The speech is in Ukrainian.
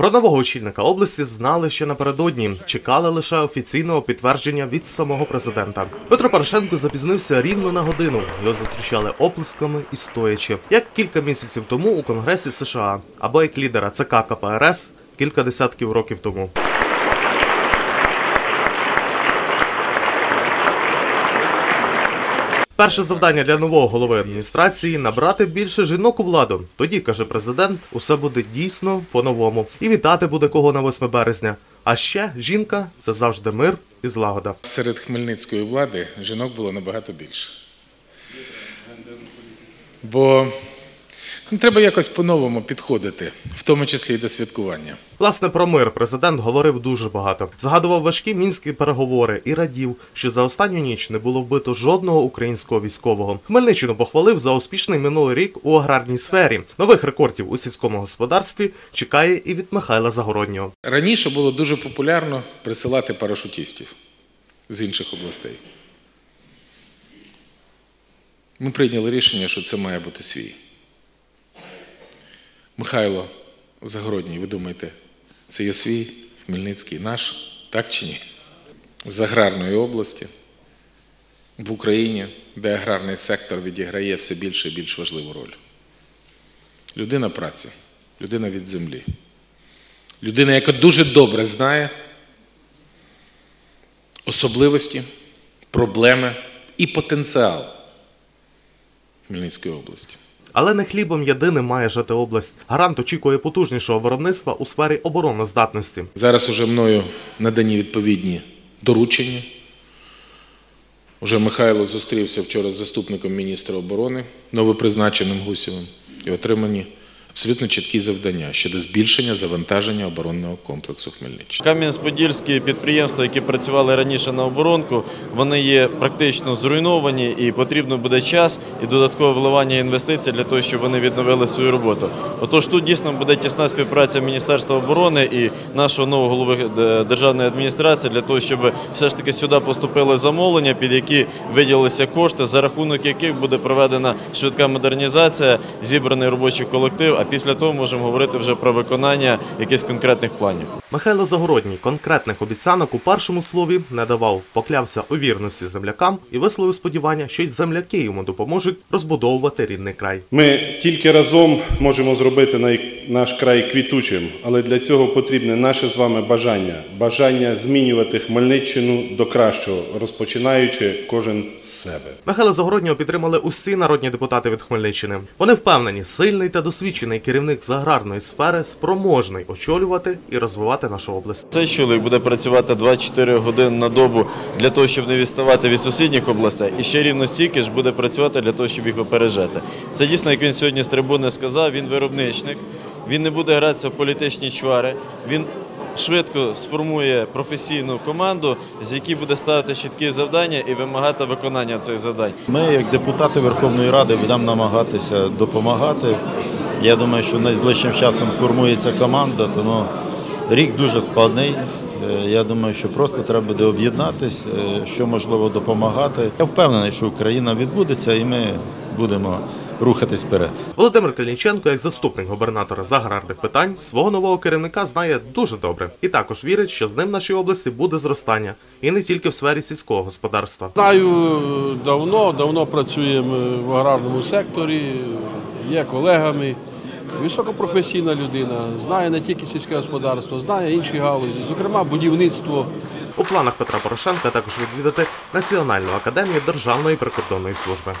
Про нового очільника області знали ще напередодні. Чекали лише офіційного підтвердження від самого президента. Петро Порошенко запізнився рівно на годину. Його зустрічали оплесками і стоячи, як кілька місяців тому у Конгресі США, або як лідера ЦК КПРС кілька десятків років тому. Перше завдання для нового голови адміністрації набрати більше жінок у владу. Тоді каже президент, усе буде дійсно по-новому. І вітати буде кого на 8 березня. А ще жінка це завжди мир і злагода. Серед хмельницької влади жінок було набагато більше. Бо треба якось по-новому підходити, в тому числі і до святкування. Власне про мир президент говорив дуже багато. Згадував важкі мінські переговори і радів, що за останню ніч не було вбито жодного українського військового. Хмельниччину похвалив за успішний минулий рік у аграрній сфері. Нових рекордів у сільському господарстві чекає і від Михайла Загороднього. Раніше було дуже популярно присилати парашутістів з інших областей. Ми прийняли рішення, що це має бути свій. Михайло Загородній, ви думаєте, це є свій Хмельницький наш, так чи ні? З аграрної області в Україні, де аграрний сектор відіграє все більше і більш важливу роль. Людина праці, людина від землі. Людина, яка дуже добре знає особливості, проблеми і потенціал Хмельницької області. Але не хлібом єдиним має жити область. Гарант очікує потужнішого виробництва у сфері обороноздатності. Зараз уже мною надані відповідні доручення. Уже Михайло зустрівся вчора з заступником міністра оборони, новопризначеним Гусєвим, і отримані абсолютно чіткі завдання щодо збільшення завантаження оборонного комплексу Хмельниччини. Кам'янець-Подільські підприємства, які працювали раніше на оборонку, вони є практично зруйновані і потрібно буде час і додаткове вливання інвестицій для того, щоб вони відновили свою роботу. Отож, тут дійсно буде тісна співпраця Міністерства оборони і нашого нового голови е, державної адміністрації для того, щоб все ж таки сюди поступили замовлення, під які виділилися кошти, за рахунок яких буде проведена швидка модернізація, зібраний робочий колектив. А після того можемо говорити вже про виконання якихось конкретних планів. Михайло Загородній конкретних обіцянок у першому слові не давав, поклявся у вірності землякам і висловив сподівання, що й земляки йому допоможуть розбудовувати рідний край. Ми тільки разом можемо зробити най- наш край квітучим, але для цього потрібне наше з вами бажання, бажання змінювати Хмельниччину до кращого, розпочинаючи кожен з себе. Михайла Загороднього підтримали усі народні депутати від Хмельниччини. Вони впевнені, сильний та досвідчений керівник з аграрної сфери спроможний очолювати і розвивати нашу область. Цей чоловік буде працювати 24 години на добу для того, щоб не відставати від сусідніх областей, і ще рівно стільки ж буде працювати для того, щоб їх опережати. Це дійсно, як він сьогодні з трибуни сказав, він виробничник, він не буде гратися в політичні чвари. Він швидко сформує професійну команду, з якій буде ставити чіткі завдання і вимагати виконання цих завдань. Ми, як депутати Верховної Ради, будемо намагатися допомагати. Я думаю, що найближчим часом сформується команда, тому рік дуже складний. Е, Я думаю, що просто треба буде об'єднатись, е, що можливо допомагати. Я впевнений, що Україна відбудеться і ми будемо рухатись вперед. Володимир Калінченко, як заступник губернатора з аграрних питань, свого нового керівника знає дуже добре і також вірить, що з ним в нашій області буде зростання, і не тільки в сфері сільського господарства. Знаю давно, давно працюємо в аграрному секторі, є колегами. Високопрофесійна людина, знає не тільки сільське господарство, знає інші галузі, зокрема будівництво. У планах Петра Порошенка також відвідати Національну академію Державної прикордонної служби.